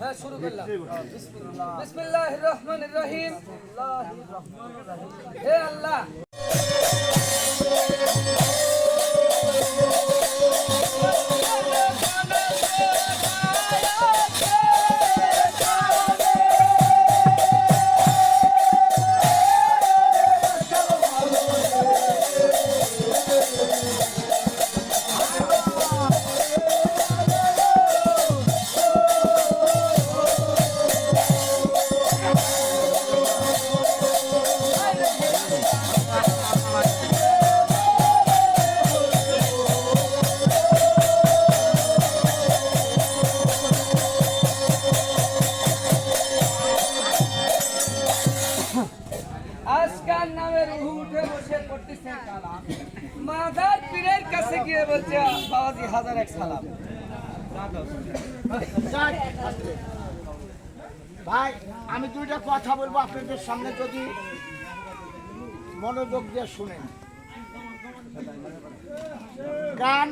হ্যাঁ শুরু করলাম। বিসমিল্লাহ। রহমান রহিম। হে আল্লাহ। কথা বলব আপনাদের সামনে যদি মনোযোগ দিয়ে শুনেন। গান।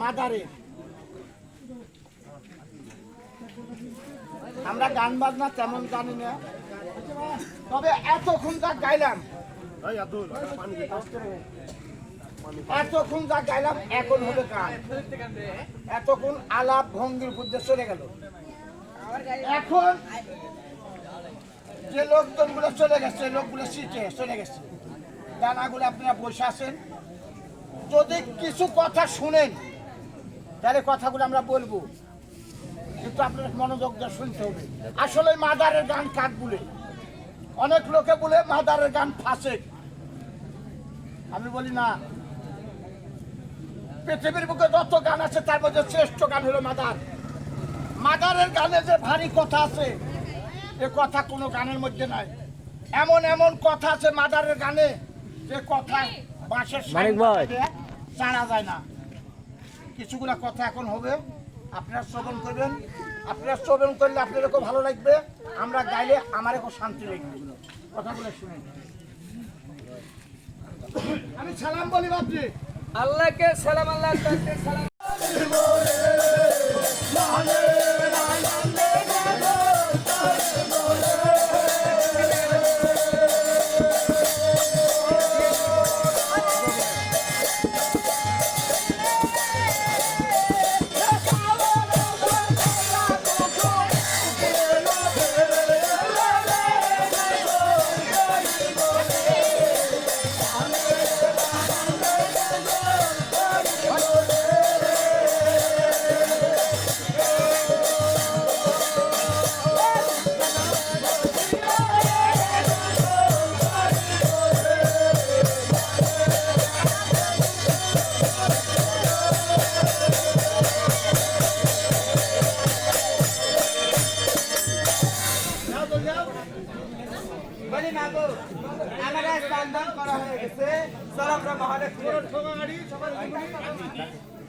মাদারের আমরা গান বাজনা তেমন জানি না। তবে এতক্ষণ যা গাইলাম। এতক্ষণ যা গাইলাম, এখন হবে গান। এতক্ষণ আলাপ ভঙ্গির বুদ্ধে চলে গেল। এখন যে লোকজনগুলো চলে গেছে, লোকগুলো সিটে, চলে গেছে। দানাগুলো আপনারা বসে আছেন। যদি কিছু কথা শুনেন, তাহলে কথাগুলো আমরা বলব। কিন্তু আপনার মনোযোগ দিয়ে শুনতে হবে। আসলে মাদারের গান কাক বলে? অনেক লোকে বলে মাদারের গান ফাঁসে। আমি বলি না। পৃথিবীর বুকে যত গান আছে, তার মধ্যে শ্রেষ্ঠ গান হলো মাদার। মাদারের গানে যে ভারী কথা আছে এ কথা কোনো গানের মধ্যে নাই। এমন এমন কথা আছে মাদারের গানে যে কথা বাঁশের জানা যায় না। কিছুগুলা কথা এখন হবে আপনারা শ্রবণ করবেন। আপনারা শ্রবণ করলে আপনাদের খুব ভালো লাগবে। আমরা গাইলে আমার খুব শান্তি লাগবে। কথাগুলো শুনে আমি সালাম বলি বাপজি আল্লাহকে সালাম আল্লাহ সালাম।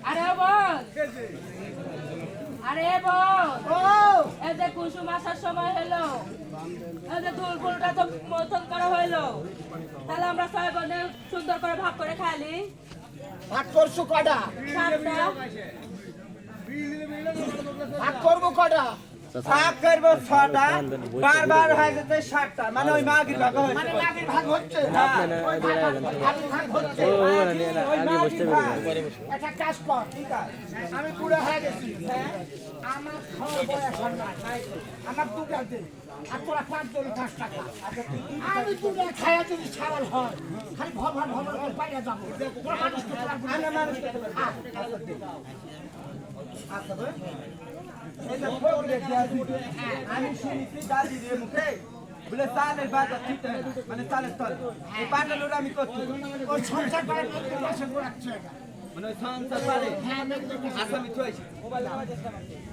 আরে বল। আরে বল। এই যে কুসুম আসার সময় হলো এই যে দুল ফুলটা তো মতন করা হইল তাহলে আমরা ছয় বোনে সুন্দর করে ভাগ করে খাইলি। ভাগ করছ কটা? ভাগ করব কটা? ভাগ করব ছটা বারবার হয়ে যেতে সাতটা মানে ওই মাগির ভাগ হয়েছে। মানে মাগির ভাগ হচ্ছে। হচ্ছে। একটা কাজ কর আমি হয়ে গেছি আমার খাওয়ার বয়স নাই আমার দুটা দে আর তোরা পাঁচ জন পাঁচ টাকা আমি দুটা খাইয়া যদি ছাড়াল হয় খালি ভবান ভবান করে বাইরে যাব। মানুষ করতে পারব না। আমরা মানুষ করতে পারব। আহ, আচ্ছা আমি শুনেছি দাদির মুখে বলে চালের বাজার ঠিক হয়। মানে চালের তল এই পাটালোটা আমি করছি মানে হ্যাঁ আচ্ছা আচ্ছা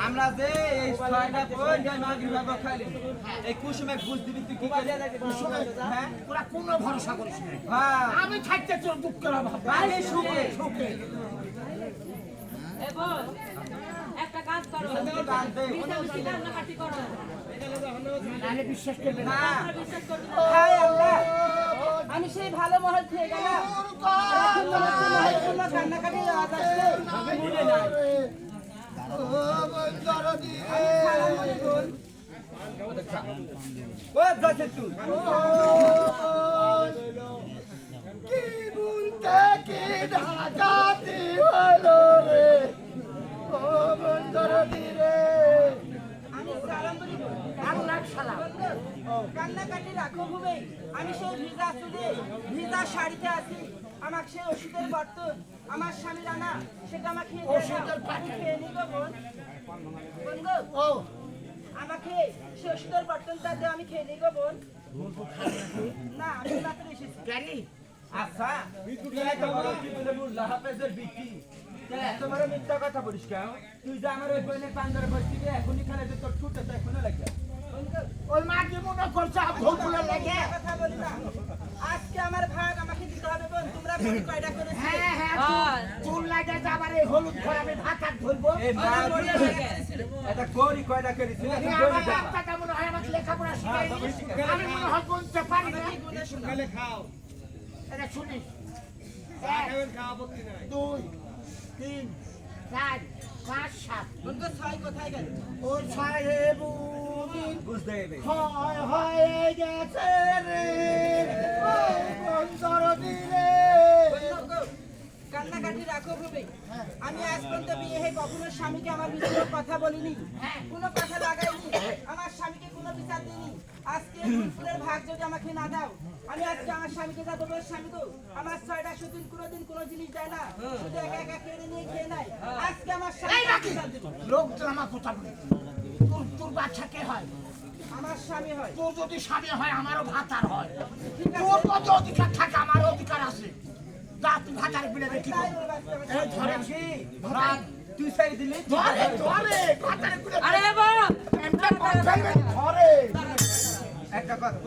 আমরা যে এই ছয়টা বই যে মাগির বাবা খাইলি এই কুসুমে ঘুষ দিবি তুই কি করে হ্যাঁ? তোরা কোনো ভরসা করিস হ্যাঁ। আমি থাকতে সুখে। সুখে একটা কাজ করো। বিশ্বাস করবে না। বিশ্বাস হায় আল্লাহ। আমি সেই ভালো মহল থেকে গেলাম। কান্নাকাটি আওয়াজ আসছে মনে নাই কি বলতে কি ঢাকাতি হলো রে ও বন্ধর দিরে আমি সালাম বলি আল্লাহ সালাম। কান্নাকাটি রাখো ভুবে আমি সেই ভিজা চুলে ভিজা শাড়িতে আছি। আমাকে সেই ওষুধের বর্তন আমার স্বামী রানা সেটা আমাকে খেয়ে নিব বোন। ও। আমাকে সেই ওষুধের বর্তনটা দে আমি খেয়ে নিব বোন। না আমি মাত্র এসেছি। জানি আচ্ছা মিথ্যা কথা বলিস কেন? তুই যে আমার ওই বোনের পাঞ্জারে বসছি এখনই খানে যে তোর ছুটে তো এখনও লাগে ওই মা কি মনে করছে? আপ লাগে? কথা বলি আজকে আমার ভাগ আমাকে দিতে হবে বোন তোমরা কয়টা করেছ হ্যাঁ হ্যাঁ চুল লাগে যাবার এই হলুদ করে আমি ভাত আর ধরবো। এটা গৌরী কয়টা করেছিল? এটা আমার গৌরী কয়টা? হয় আমাকে লেখাপড়া শিখাইনি আমি মনে হয় গুনতে পারি না। এটা শুনিস এক, দুই তিন চার পাঁচ সাত। ছয় কোথায় গেল? ও বুঝতে হবে হয় হয়ে গেছে রে ও বন্দর কান্নাকাটি রাখো আমি আজ পর্যন্ত বিয়ে হয়ে কখনো স্বামীকে আমার ভিতরে কথা বলিনি। কোনো কথা লাগাইনি। আমার স্বামীকে কোনো বিচার দিইনি। আজকে ফুলের ভাগ যদি আমাকে না দাও আমি আজকে আমার স্বামীকে যা দেবো স্বামী তো আমার ছয়টা সুদিন কোনোদিন কোনো জিনিস দেয় না। শুধু একা একা কেড়ে নিয়ে খেয়ে আজকে আমার স্বামী এই লোক আমার কথা বলে। তোর বাচ্চা কে হয়। আমার স্বামী হয়। তোর যদি স্বামী হয় আমারও ভাতার হয়। তোর কত অধিকার থাকে আমারও অধিকার আছে। যা তুই ভাতার বিলে দেখি এই ধরে কি? তুই সাই দিলি। ধরে ধরে ভাতারে বিলে আরে বাবা এমটা করে ফেলবে ধরে। একটা কথা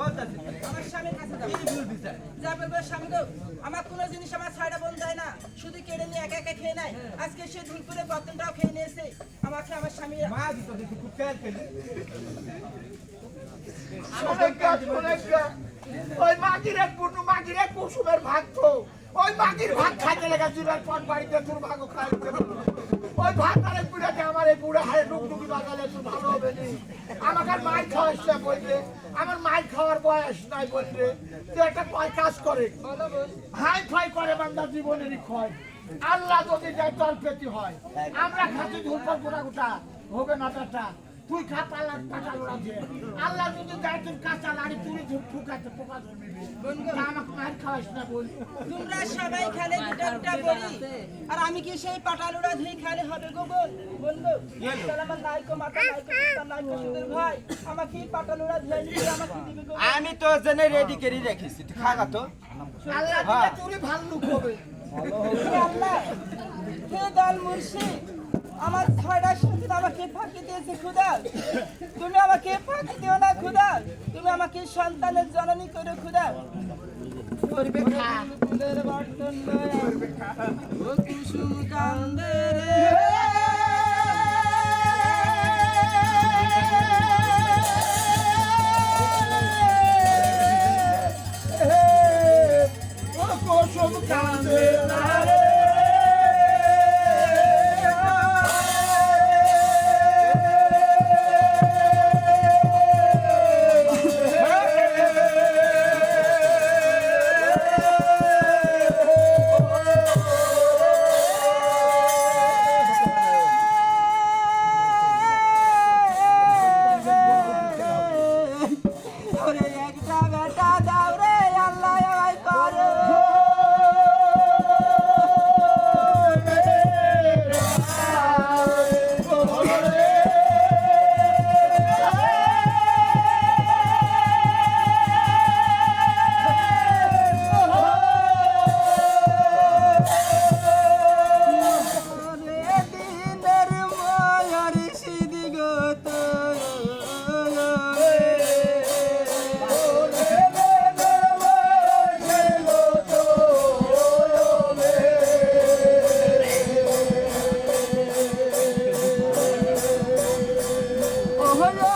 আমার স্বামীর কাছে কি ভুল বিচার? যা বলব স্বামী গো আমার কোনো জিনিস আমার ছাড়া বন্ধ হয় না। শুধু কেড়ে নিয়ে একা একা খেয়ে নেয়। আজকে সে ধুলপুরে বর্তনটাও খেয়ে নিয়েছে। আমাকে আমার স্বামী মা দিত খুব খেয়াল খেলি শোনেগা, শোনেগা। ওই মাগির এক পূর্ণ মাগির এক কুসুমের ভাগ তো। ওই মাগির ভাগ খাইতে লেগে জীবের পট বাড়িতে তোর ভাগও খাইতে ওই আরেক বুড়াকে আমার এই বাগালে আমাকে আর মাই খাওয়াস না বললে। আমার মাই খাওয়ার বয়স নাই বললে। তুই একটা কয় কাজ করে? হাই ফাই করে বান্দা জীবনেরই ক্ষয়। আল্লাহ যদি যায় তোর হয়। আমরা খাচ্ছি ধূপর গোটা গোটা। হবে না বেটা। তুই খা পাল্লা পাটা লোড়া দিয়ে আল্লাহ যদি দেয় তুই কাঁচা লাড়ি তুলি ধূপ ফুকাতে পোকা ধরবি। আমাকে মার খাওয়াইস না বল। তোমরা সবাই খেলে দুটা দুটা বলি আর আমি কি সেই পাটালুড়া ধুই খেলে হবে গো বল? বলব আমার নাইকো মাথা নাইকো নাইকো সুদের ভাই আমাকে এই পাটালুড়া ধুই নিয়ে আমাকে দিবে গো আমি তো জেনে রেডি করে রেখেছি তুই খাগা তো। আল্লাহ দিলে তুই ভালো লোক হবে। আল্লাহ হে দল মুর্শিদ আমার ছয়টা সন্তান আমাকে ফাঁকি দিয়েছে, খুদা। তুমি আমাকে ফাঁকি দিও না, খুদা। তুমি আমাকে সন্তানের জননী করো, খুদা। করবে ফুলের বর্তন কুসুম কান্দে কুসুম কান্দে Hayır.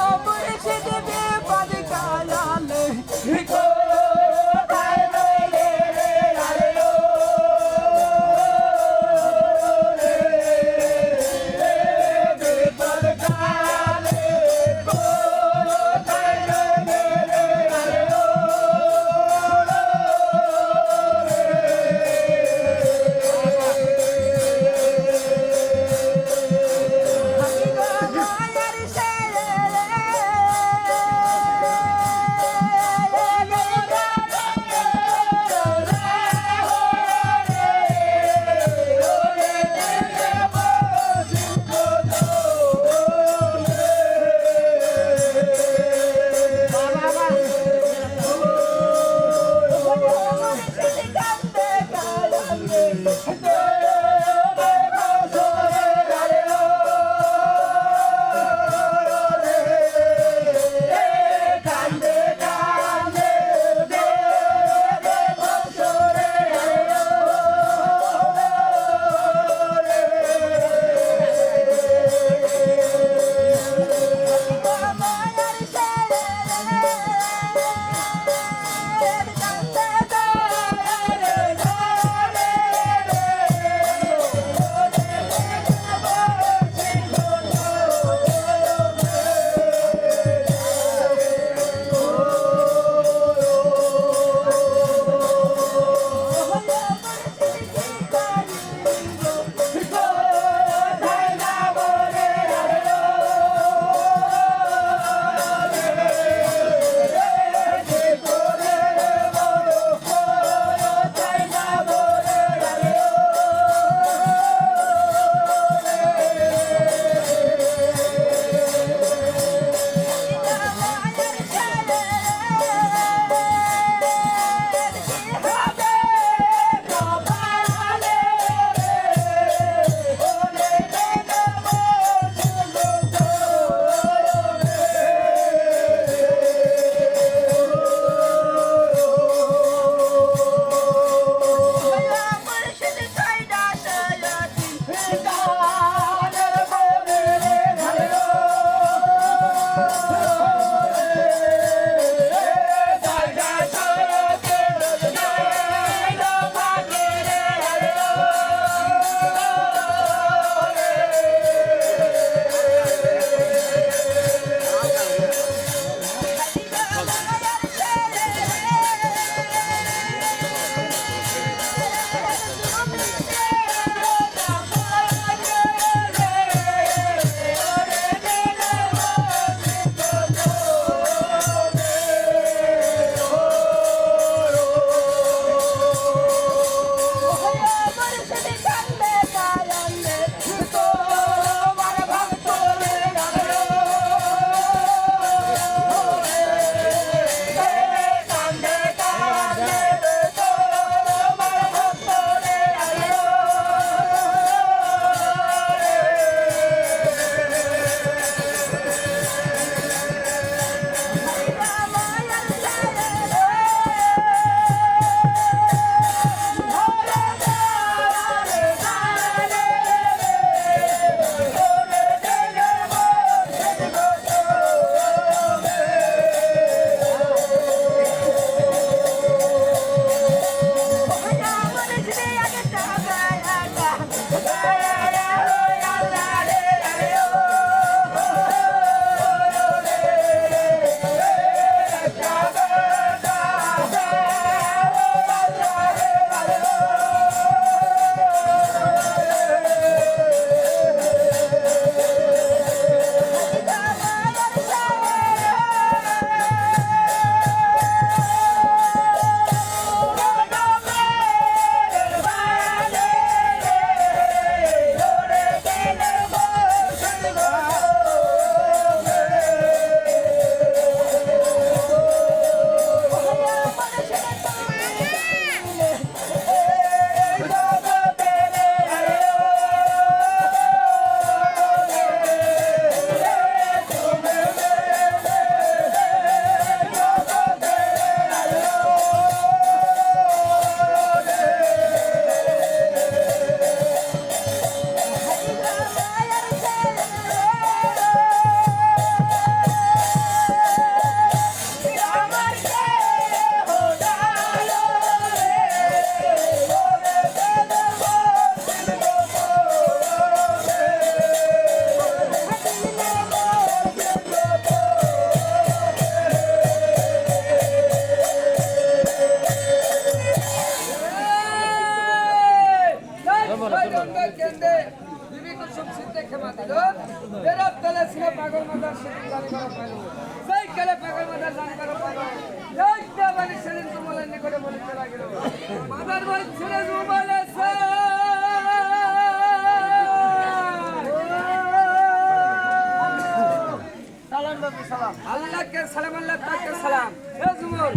সালাম আল্লাহ তাকে সালাম। এ জুমর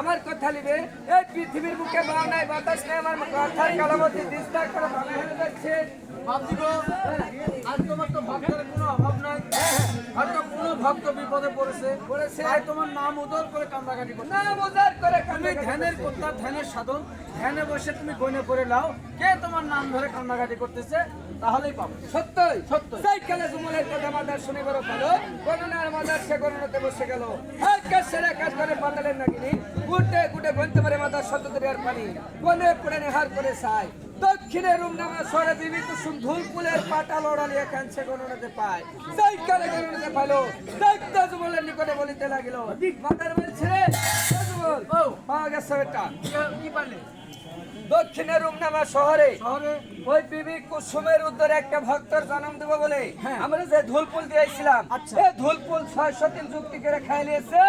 আমার কথা লিবে। এই পৃথিবীর বুকে বাও নাই বাতাস নাই আমার কথার কালামতি দিস্তা করে ভালো হয়ে যাচ্ছে। বাবজি গো আজ তোমার তো ভক্তের কোনো অভাব নাই। হয়তো কোনো ভক্ত বিপদে পড়েছে। পড়েছে। তাই তোমার নাম উদর করে কান্দাকাটি করতে না বোঝার করে তুমি ধ্যানের কর্তা ধ্যানের সাধন ধ্যানে বসে তুমি গনে করে নাও। কে তোমার নাম ধরে কান্দাকাটি করতেছে তাহলেই পাবো। সত্যই। সত্য। সেই কালে জুমলের কথা মাদার শুনে বড় ভালো করোনার মাদার সে করোনাতে বসে গেল। কাজ সেরা কাজ করে পাতালেন নাকিনি গুটে গুটে গনতে পারে শত দরিয়ার পানি। কোনে পড়ে হার করে সাই দক্ষিণে রুম নামা সরে বিবি কুসুম ধুলপুলের পাটা লড়ালিয়া কাঞ্চে গণনাতে পায়। সেই কালে গণনাতে পাইলো। দেখতে জুমলের নিকটে বলিতে লাগিল মাদার বলছে রে এ জুমল পাওয়া গেছে এটা কি পারলে? দক্ষিণে রুমনামা শহরে ওই বিবি কুসুমের উদ্ধারে একটা ভক্তর জন্ম দেবো বলে। আমরা যে ধুলপুল দিয়েছিলাম আচ্ছা। এই ধুলপুল ছয়শো দিন যুক্তি করে খাইলিয়েছে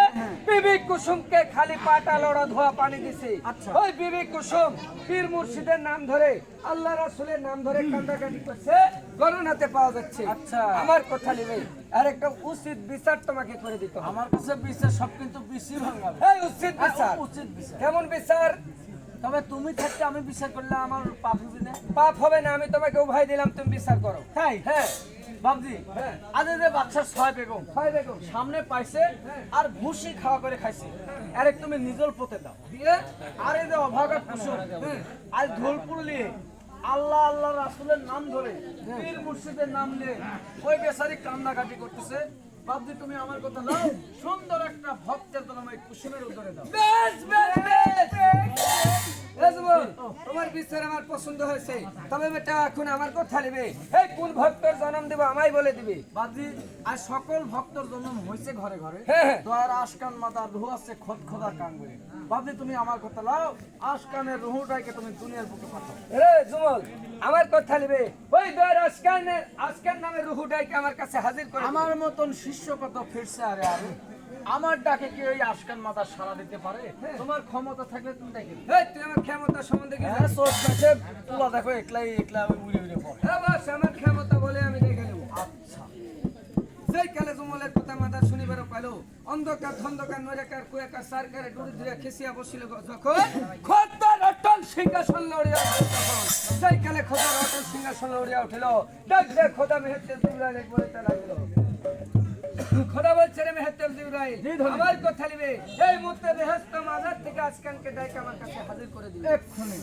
বিবি কুসুমকে খালি পাটা লড়া ধোয়া পানি দিছে। আচ্ছা। ওই বিবি কুসুম পীর মুর্শিদের নাম ধরে আল্লাহ রাসুলের নাম ধরে কান্দাকাটি করছে। করোনাতে পাওয়া যাচ্ছে। আচ্ছা। আমার কথা নেবে। আর একটা উচিত বিচার তোমাকে করে দিতে হবে। আমার কাছে বিশ্বাস সব কিন্তু বেশি ভাঙাবে এই উচিত বিচার। উচিত বিশ্বাস কেমন বিচার? তবে তুমি থাকতে আমি বিশ্বাস করলে আমার পাপ হবে না। পাপ হবে না আমি তোমাকে উভয় দিলাম তুমি বিচার করো। তাই? হ্যাঁ। বাবজি হ্যাঁ। আজ যে বাচ্চার ছয় বেগম। হয় দেখো সামনে পাইছে আর ভুসি খাওয়া করে খাইছে। আরে তুমি নিজল পথে দাও। দিয়ে? আর এই যে অভাগা কুসুম। আজ ধোলপুর নিয়ে আল্লাহ আল্লাহ রাসুলের নাম ধরে পীর মুর্শিদের নাম নিয়ে ওই বেচারি কান্নাকাটি করতেছে। বাবজি তুমি আমার কথা নাও, সুন্দর একটা ভক্তের তোমায় কুসুমের উদরে দাও। বেশ বেশ বেশ। তোমার বিচার আমার পছন্দ হয়েছে। তবে বেটা এখন আমার কথা নেবে। এই কোন ভক্তর জন্ম দেবো আমায় বলে দিবে? আজ সকল ভক্তর জন্ম হয়েছে ঘরে ঘরে। হ্যাঁ, হ্যাঁ। দয়ার আশকান মাতা রুহ আছে খোদা কাঙ্গুরে। তুমি আমার কথা নাও আশকানের রুহুটাকে তুমি দুনিয়ার বুকে পাঠাও। রে জুমল আমার কথা নেবে। ওই দর আজকানের আজকার নামে রুহুটাইকে আমার কাছে হাজির করে আমার মতন শিষ্য কত ফিরছে আরে আরে। আমার ডাকে কি ওই আশকান মাথা সারা দিতে পারে? তোমার ক্ষমতা থাকলে তুমি দেখে। এই তুই আমার ক্ষমতা সম্বন্ধে কি হ্যাঁ? চোখ কাছে তুলা দেখো একলাই একলা আমি উড়ে উড়ে পড়ে। হ্যাঁ বাস আমার ক্ষমতা বলে আমি দেখে নেব। আচ্ছা। সেই কালে জমলের কথা মাথা শুনিবার পাইল অন্ধকার ধন্ধকার নরেকার কুয়াকার সারকারে ডুরি ধরে খেসিয়া বসিল যখন খোদার অটল সিংহাসন লড়িয়া সেই কালে খোদার অটল সিংহাসন লড়িয়া উঠিল ডাক দে খোদা মেহেতে এক বলিতে লাগিল। খোদা বলছে রে মেহেতে নাই আমার কথা নিবে। এই মুহূর্তে বেহস্ত মাজার থেকে আজকানকে ডাইকে আমার কাছে হাজির করে দিবে। এক্ষুনি।